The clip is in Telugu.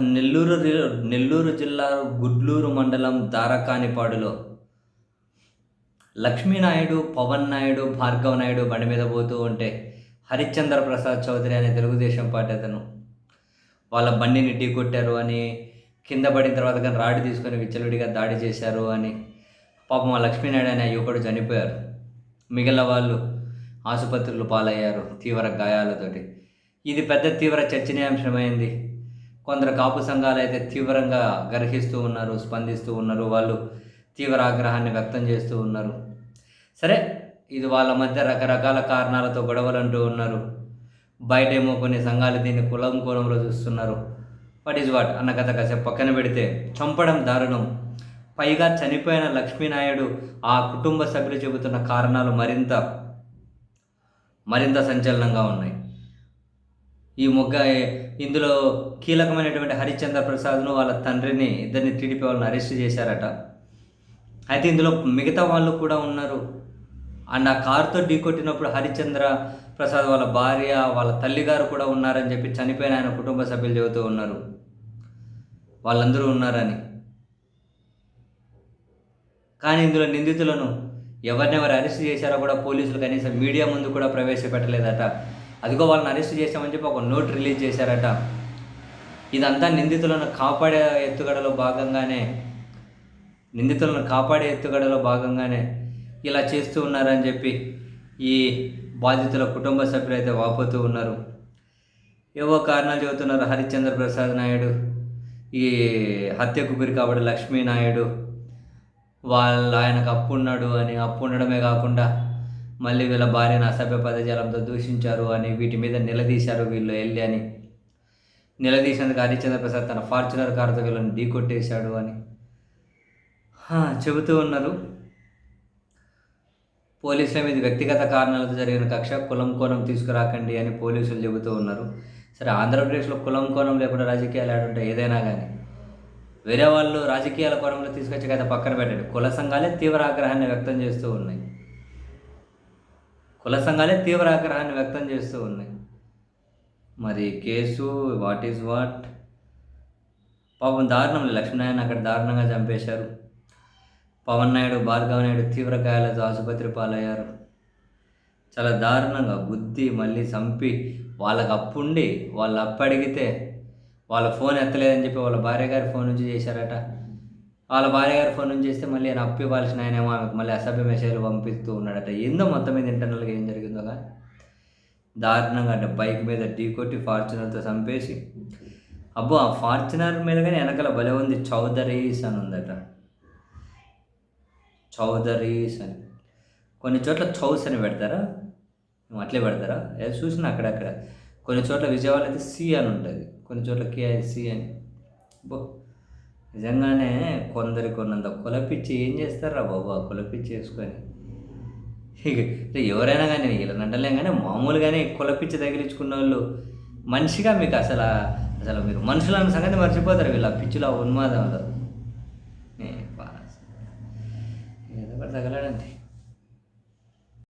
నెల్లూరు నెల్లూరు జిల్లా గుడ్లూరు మండలం దారకానిపాడులో లక్ష్మీనాయుడు పవన్ నాయుడు భార్గవ నాయుడు బండి మీద పోతూ ఉంటే హరిశ్చంద్ర ప్రసాద్ చౌదరి అనే తెలుగుదేశం పార్టీ అతను వాళ్ళ బండిని ఢీ కొట్టారు అని కింద పడిన తర్వాత కానీ రాడి తీసుకొని విచ్చలుడిగా దాడి చేశారు అని పాపం ఆ లక్ష్మీనాయుడు అనే యువకుడు చనిపోయారు. మిగిలిన వాళ్ళు ఆసుపత్రులు పాలయ్యారు తీవ్ర గాయాలతోటి. ఇది పెద్ద తీవ్ర చర్చనీయాంశమైంది. కొందరు కాపు సంఘాలు అయితే తీవ్రంగా గర్హిస్తూ ఉన్నారు స్పందిస్తూ ఉన్నారు వాళ్ళు తీవ్ర ఆగ్రహాన్ని వ్యక్తం చేస్తూ ఉన్నారు. సరే ఇది వాళ్ళ మధ్య రకరకాల కారణాలతో గొడవలు అంటూ ఉన్నారు. బయటేమో కొన్ని సంఘాలు దీన్ని కులం కులంలో చూస్తున్నారు. వాట్ ఈజ్ వాట్ అన్న కథ కాసేపు పక్కన పెడితే చంపడం దారుణం. పైగా చనిపోయిన లక్ష్మీనాయుడు ఆ కుటుంబ సభ్యులు చెబుతున్న కారణాలు మరింత మరింత సంచలనంగా ఉన్నాయి. ఈ మొగ్గ ఇందులో కీలకమైనటువంటి హరిశ్చంద్ర ప్రసాద్ను వాళ్ళ తండ్రిని ఇద్దరిని టీడీపీ వాళ్ళని అరెస్ట్ చేశారట. అయితే ఇందులో మిగతా వాళ్ళు కూడా ఉన్నారు. అండ్ ఆ కారుతో ఢీకొట్టినప్పుడు హరిశ్చంద్ర ప్రసాద్ వాళ్ళ భార్య వాళ్ళ తల్లిగారు కూడా ఉన్నారని చెప్పి చనిపోయిన ఆయన కుటుంబ సభ్యులు చెబుతూ ఉన్నారు. వాళ్ళందరూ ఉన్నారని. కానీ ఇందులో నిందితులను ఎవరినెవరు అరెస్ట్ చేశారో కూడా పోలీసులు కనీసం మీడియా ముందు కూడా ప్రవేశపెట్టలేదట. అదిగో వాళ్ళని అరెస్ట్ చేశామని చెప్పి ఒక నోట్ రిలీజ్ చేశారట. ఇదంతా నిందితులను కాపాడే ఎత్తుగడలో భాగంగానే నిందితులను కాపాడే ఎత్తుగడలో భాగంగానే ఇలా చేస్తూ ఉన్నారని చెప్పి ఈ బాధితుల కుటుంబ సభ్యులు అయితే వాపోతూ ఉన్నారు. ఏవో కారణాలు చెబుతున్నారు హరిశ్చంద్ర ప్రసాద్ నాయుడు ఈ హత్యకు గురి కాబట్టి లక్ష్మీ నాయుడు వాళ్ళ ఆయనకు అప్పు ఉన్నాడు అని అప్పు ఉండడమే కాకుండా మళ్ళీ వీళ్ళ భార్యను అసభ్య పదజాలంతో దూషించారు అని వీటి మీద నిలదీశారు వీళ్ళు వెళ్ళి అని. నిలదీసేందుకు హరిచంద్ర ప్రసాద్ తన ఫార్చునర్ కారుతో వీళ్ళని ఢీ కొట్టేశాడు అని. చెబుతూ ఉన్నారు. పోలీసుల మీద వ్యక్తిగత కారణాలతో జరిగిన కక్ష కులం కోణం తీసుకురాకండి అని పోలీసులు చెబుతూ ఉన్నారు. సరే ఆంధ్రప్రదేశ్లో కులం కోణం లేకుండా రాజకీయాలు ఆడుంటాయి ఏదైనా కానీ వేరే వాళ్ళు రాజకీయాల కోణంలో తీసుకొచ్చి కదా పక్కన పెట్టండి. కుల సంఘాలే తీవ్ర ఆగ్రహాన్ని వ్యక్తం చేస్తూ ఉన్నాయి. కుల సంఘాలే తీవ్ర ఆగ్రహాన్ని వ్యక్తం చేస్తూ ఉన్నాయి. మరి కేసు వాట్ ఈజ్ వాట్ పాపం దారుణం లక్ష్మీనారాయణ అక్కడ దారుణంగా చంపేశారు. పవన్ నాయుడు భార్గవ నాయుడు తీవ్ర గాయాలతో ఆసుపత్రి పాలయ్యారు. చాలా దారుణంగా బుద్ధి మళ్ళీ చంపి వాళ్ళకి అప్పుండి వాళ్ళు అప్పు అడిగితే వాళ్ళ ఫోన్ ఎత్తలేదని చెప్పి వాళ్ళ భార్య గారి ఫోన్ నుంచి చేశారట. వాళ్ళ భార్య గారు ఫోన్ నుంచి చేస్తే మళ్ళీ ఆయన అప్పు ఇవ్వాల్సిన ఆయనేమో ఆమెకు మళ్ళీ అసభ్య మెసేజ్లు పంపిస్తూ ఉన్నాడట. ఏందో మొత్తం మీద ఇంటర్నల్గా ఏం జరిగిందో కానీ దారుణంగా అంటే బైక్ మీద ఢీ కొట్టి ఫార్చునర్తో చంపేసి అబ్బో ఆ ఫార్చునర్ మీద కానీ వెనకాల భలే ఉంది. చౌదరీస్ అని ఉందట. చౌదరీస్ అని. కొన్ని చోట్ల చౌస్ అని పెడతారా? అట్లే పెడతారా? ఏదో చూసిన అక్కడక్కడ కొన్ని చోట్ల విజయవాడ అయితే సి అని ఉంటుంది. కొన్ని చోట్ల కేఐసి అని. బో నిజంగానే కొందరికి కొన్నంత కులపిచ్చి ఏం చేస్తారా బాబు ఆ కులపిచ్చి వేసుకొని? ఇక ఎవరైనా కానీ ఇలా అంటలేం కానీ మామూలుగానే కులపిచ్చి తగిలించుకున్న వాళ్ళు మనిషిగా మీకు అసలు అసలు మీరు మనుషులన్న సంగతి మర్చిపోతారు వీళ్ళ పిచ్చిలో ఉన్మాదంలో. ఏ ఏదో ఒకటి తగలడండి.